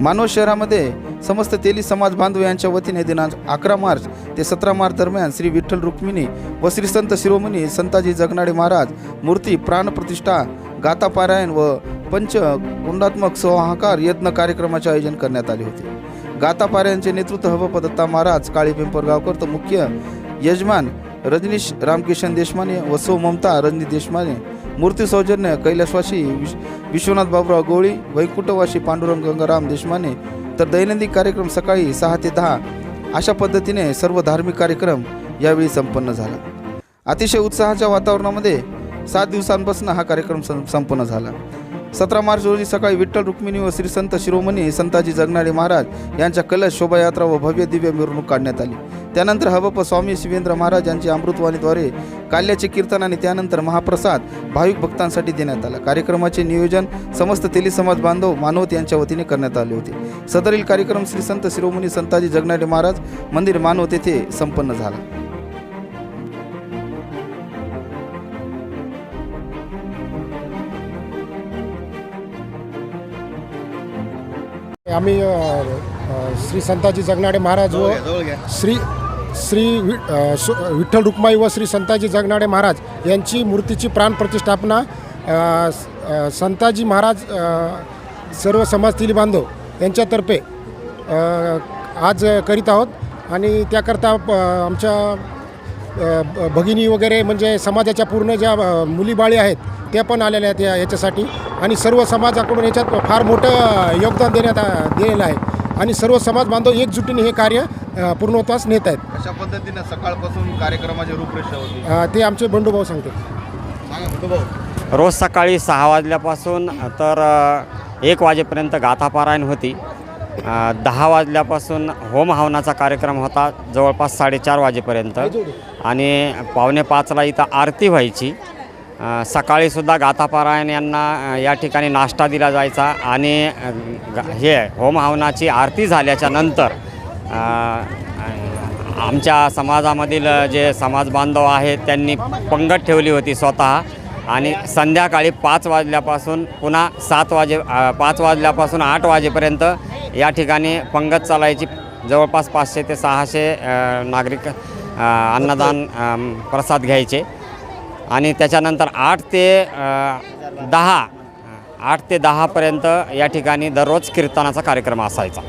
मानव शहरामध्ये समस्त तेली समाज बांधव यांच्या वतीने दिनांक अकरा मार्च ते सतरा मार्च दरम्यान श्री विठ्ठल रुक्मिणी व श्री संत शिरोमणी संताजी जगनाडे महाराज मूर्ती प्राणप्रतिष्ठा गातापारायण व पंच गुंडात्मक संहाकार यज्ञ कार्यक्रमाचे आयोजन करण्यात आले होते. गातापारायणचे नेतृत्व हवपदत्ता महाराज काळी पिंपळगावकर तर मुख्य यजमान रजनीश रामकिशन देशमाने व सौ ममता रजनी देशमाने मूर्ती सौजन्य कैलासवासी विश विश्वनाथ बाबुराव गोळी वैकुंठवासी पांडुरंग गंगाराम देशमाने. तर दैनंदिन कार्यक्रम सकाळी सहा ते दहा. अशा पद्धतीने सर्व धार्मिक कार्यक्रम यावेळी संपन्न झाला. अतिशय उत्साहाच्या वातावरणामध्ये सात दिवसांपासून हा कार्यक्रम सं संपन्न झाला. सतरा मार्च रोजी सकाळी विठ्ठल रुक्मिणी व श्री संत शिरोमणी संताजी जगनाडे महाराज यांच्या कलश शोभायात्रा व भव्य दिव्य मिरवणूक काढण्यात आली. त्यानंतर हबप स्वामी शिवेंद्र महाराज यांची अमृतवाणीद्वारे काल्याचे कीर्तन आणि त्यानंतर महाप्रसाद भाविक भक्तांसाठी देण्यात आला. कार्यक्रमाचे नियोजन समस्त तेली समाज बांधव मानवत यांच्या वतीने करण्यात आले होते. सदरील कार्यक्रम श्री संत शिरोमणी संताजी जगनाडे महाराज मंदिर मानवत येथे संपन्न झाला. आम्ही श्री संताजी जगनाडे महाराज व श्री श्री वि सु- विठ्ठल रुक्माई व श्री संताजी जगनाडे महाराज यांची मूर्तीची प्राणप्रतिष्ठापना संताजी महाराज सर्व समाजतील बांधव यांच्यातर्फे आज करीत आहोत. आणि त्याकरता प- आमच्या ब- भगिनी वगैरे म्हणजे समाजाच्या पूर्ण ज्या मुलीबाळी आहेत त्या पण आलेल्या आहेत या याच्यासाठी. आणि सर्व समाजाकडून याच्यात फार मोठं योगदान देण्यात आ- दिलेलं आहे. आणि सर्व समाज बांधव एकजुटीने हे कार्य पूर्णत्वास नेत आहेत. अशा पद्धतीने सकाळपासून कार्यक्रमाची रूपरेषा होती. अ, ते आमचे बंडूभाऊ सांगते. रोज सकाळी सहा वाजल्यापासून तर अ, एक वाजेपर्यंत गाथापारायण होती. अ, दहा वाजल्यापासून होम हवनाचा कार्यक्रम होता जवळपास साडेचार वाजेपर्यंत. आणि पावणे पाचला इथं आरती व्हायची. सकाळीसुद्धा गाथापारायण यांना या ठिकाणी नाश्ता दिला जायचा. आणि हे होमहवनाची आरती झाल्याच्यानंतर आमच्या समाजामधील जे समाज बांधव आहेत त्यांनी पंगत ठेवली होती स्वतः. आणि संध्याकाळी पाच वाजल्यापासून पुन्हा सात वाजे पाच वाजल्यापासून आठ वाजेपर्यंत या ठिकाणी पंगत चालायची. जवळपास पाचशे ते सहाशे नागरिक अन्नदान प्रसाद घ्यायचे. आणि त्याच्यानंतर आठ ते दहा आठ ते दहापर्यंत या ठिकाणी दररोज कीर्तनाचा कार्यक्रम असायचा.